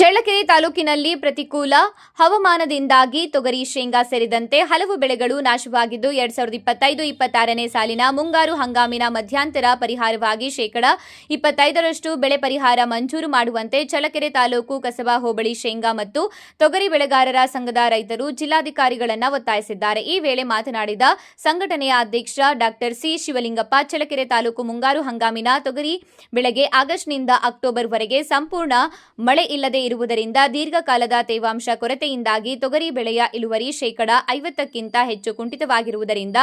ಚಳ್ಳಕೆರೆ ತಾಲೂಕಿನಲ್ಲಿ ಪ್ರತಿಕೂಲ ಹವಾಮಾನದಿಂದಾಗಿ ತೊಗರಿ, ಶೇಂಗಾ ಸೇರಿದಂತೆ ಹಲವು ಬೆಳೆಗಳು ನಾಶವಾಗಿದ್ದು, ಎರಡ್ ಸಾವಿರದ ಇಪ್ಪತ್ತೈದು ಇಪ್ಪತ್ತಾರನೇ ಸಾಲಿನ ಮುಂಗಾರು ಹಂಗಾಮಿನ ಮಧ್ಯಂತರ ಪರಿಹಾರವಾಗಿ ಶೇಕಡ ಇಪ್ಪತ್ತೈದರಷ್ಟು ಬೆಳೆ ಪರಿಹಾರ ಮಂಜೂರು ಮಾಡುವಂತೆ ಚಳ್ಳಕೆರೆ ತಾಲೂಕು ಕಸಬಾ, ಹೋಬಳಿ, ಶೇಂಗಾ ಮತ್ತು ತೊಗರಿ ಬೆಳೆಗಾರರ ಸಂಘದ ರೈತರು ಜಿಲ್ಲಾಧಿಕಾರಿಗಳನ್ನು ಒತ್ತಾಯಿಸಿದ್ದಾರೆ. ಈ ವೇಳೆ ಮಾತನಾಡಿದ ಸಂಘಟನೆಯ ಅಧ್ಯಕ್ಷ ಡಾಕ್ಟರ್ ಸಿ. ಶಿವಲಿಂಗಪ್ಪ, ಚಳ್ಳಕೆರೆ ತಾಲೂಕು ಮುಂಗಾರು ಹಂಗಾಮಿನ ತೊಗರಿ ಬೆಳೆಗೆ ಆಗಸ್ಟ್ನಿಂದ ಅಕ್ಟೋಬರ್ವರೆಗೆ ಸಂಪೂರ್ಣ ಮಳೆ ಇಲ್ಲದೆ ಇರುವುದರಿಂದ ದೀರ್ಘಕಾಲದ ತೇವಾಂಶ ಕೊರತೆಯಿಂದಾಗಿ ತೊಗರಿ ಬೆಳೆಯ ಇಳುವರಿ ಶೇಕಡ ಐವತ್ತಕ್ಕಿಂತ ಹೆಚ್ಚು ಕುಂಠಿತವಾಗಿರುವುದರಿಂದ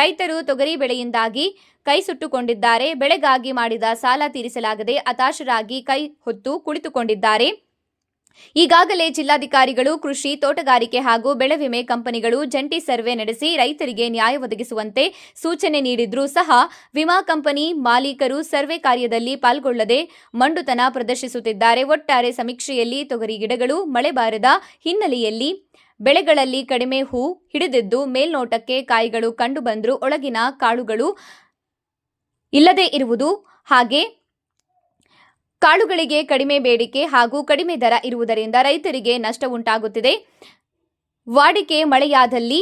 ರೈತರು ತೊಗರಿ ಬೆಳೆಯಿಂದಾಗಿ ಕೈ ಸುಟ್ಟುಕೊಂಡಿದ್ದಾರೆ. ಬೆಳೆಗಾಗಿ ಮಾಡಿದ ಸಾಲ ತೀರಿಸಲಾಗದೆ ಹತಾಶರಾಗಿ ಕೈ ಹೊತ್ತು ಕುಳಿತುಕೊಂಡಿದ್ದಾರೆ. ಈಗಾಗಲೇ ಜಿಲ್ಲಾಧಿಕಾರಿಗಳು, ಕೃಷಿ, ತೋಟಗಾರಿಕೆ ಹಾಗೂ ಬೆಳೆ ವಿಮೆ ಕಂಪನಿಗಳು ಜಂಟಿ ಸರ್ವೆ ನಡೆಸಿ ರೈತರಿಗೆ ನ್ಯಾಯ ಒದಗಿಸುವಂತೆ ಸೂಚನೆ ನೀಡಿದ್ರೂ ಸಹ ವಿಮಾ ಕಂಪನಿ ಮಾಲೀಕರು ಸರ್ವೆ ಕಾರ್ಯದಲ್ಲಿ ಪಾಲ್ಗೊಳ್ಳದೆ ಮಂಡುತನ ಪ್ರದರ್ಶಿಸುತ್ತಿದ್ದಾರೆ. ಒಟ್ಟಾರೆ ಸಮೀಕ್ಷೆಯಲ್ಲಿ ತೊಗರಿ ಗಿಡಗಳು, ಮಳೆ ಬಾರದ ಹಿನ್ನೆಲೆಯಲ್ಲಿ ಬೆಳೆಗಳಲ್ಲಿ ಕಡಿಮೆ ಹೂ ಹಿಡಿದಿದ್ದು ಮೇಲ್ನೋಟಕ್ಕೆ ಕಾಯಿಗಳು ಕಂಡುಬಂದರೂ ಒಳಗಿನ ಕಾಳುಗಳು ಇಲ್ಲದೇ ಇರುವುದು ಹಾಗೆ. ಕಾಳುಗಳಿಗೆ ಕಡಿಮೆ ಬೇಡಿಕೆ ಹಾಗೂ ಕಡಿಮೆ ದರ ಇರುವುದರಿಂದ ರೈತರಿಗೆ ನಷ್ಟ ಉಂಟಾಗುತ್ತಿದೆ. ವಾಡಿಕೆ ಮಳೆಯಾದಲ್ಲಿ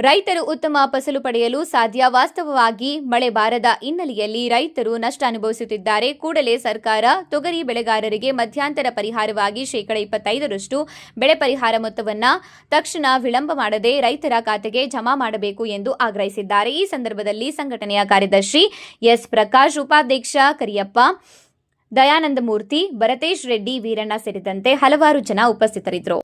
ರೈತರು ಉತ್ತಮ ಫಸಲು ಪಡೆಯಲು ಸಾಧ್ಯ. ವಾಸ್ತವವಾಗಿ ಮಳೆ ಬಾರದ ಹಿನ್ನೆಲೆಯಲ್ಲಿ ರೈತರು ನಷ್ಟ ಅನುಭವಿಸುತ್ತಿದ್ದಾರೆ. ಕೂಡಲೇ ಸರ್ಕಾರ ತೊಗರಿ ಬೆಳೆಗಾರರಿಗೆ ಮಧ್ಯಂತರ ಪರಿಹಾರವಾಗಿ ಶೇಕಡಾ ಇಪ್ಪತ್ತೈದರಷ್ಟು ಬೆಳೆ ಪರಿಹಾರ ಮೊತ್ತವನ್ನು ತಕ್ಷಣ ವಿಳಂಬ ಮಾಡದೆ ರೈತರ ಖಾತೆಗೆ ಜಮಾ ಮಾಡಬೇಕು ಎಂದು ಆಗ್ರಹಿಸಿದ್ದಾರೆ. ಈ ಸಂದರ್ಭದಲ್ಲಿ ಸಂಘಟನೆಯ ಕಾರ್ಯದರ್ಶಿ ಎಸ್. ಪ್ರಕಾಶ್, ಉಪಾಧ್ಯಕ್ಷ ಕರಿಯಪ್ಪ ದಯಾನಂದಮೂರ್ತಿ ಭರತೇಶ್ ರೆಡ್ಡಿ ವೀರಣ್ಣ ಸೇರಿದಂತೆ ಹಲವಾರು ಜನ ಉಪಸ್ಥಿತರಿದ್ದರು.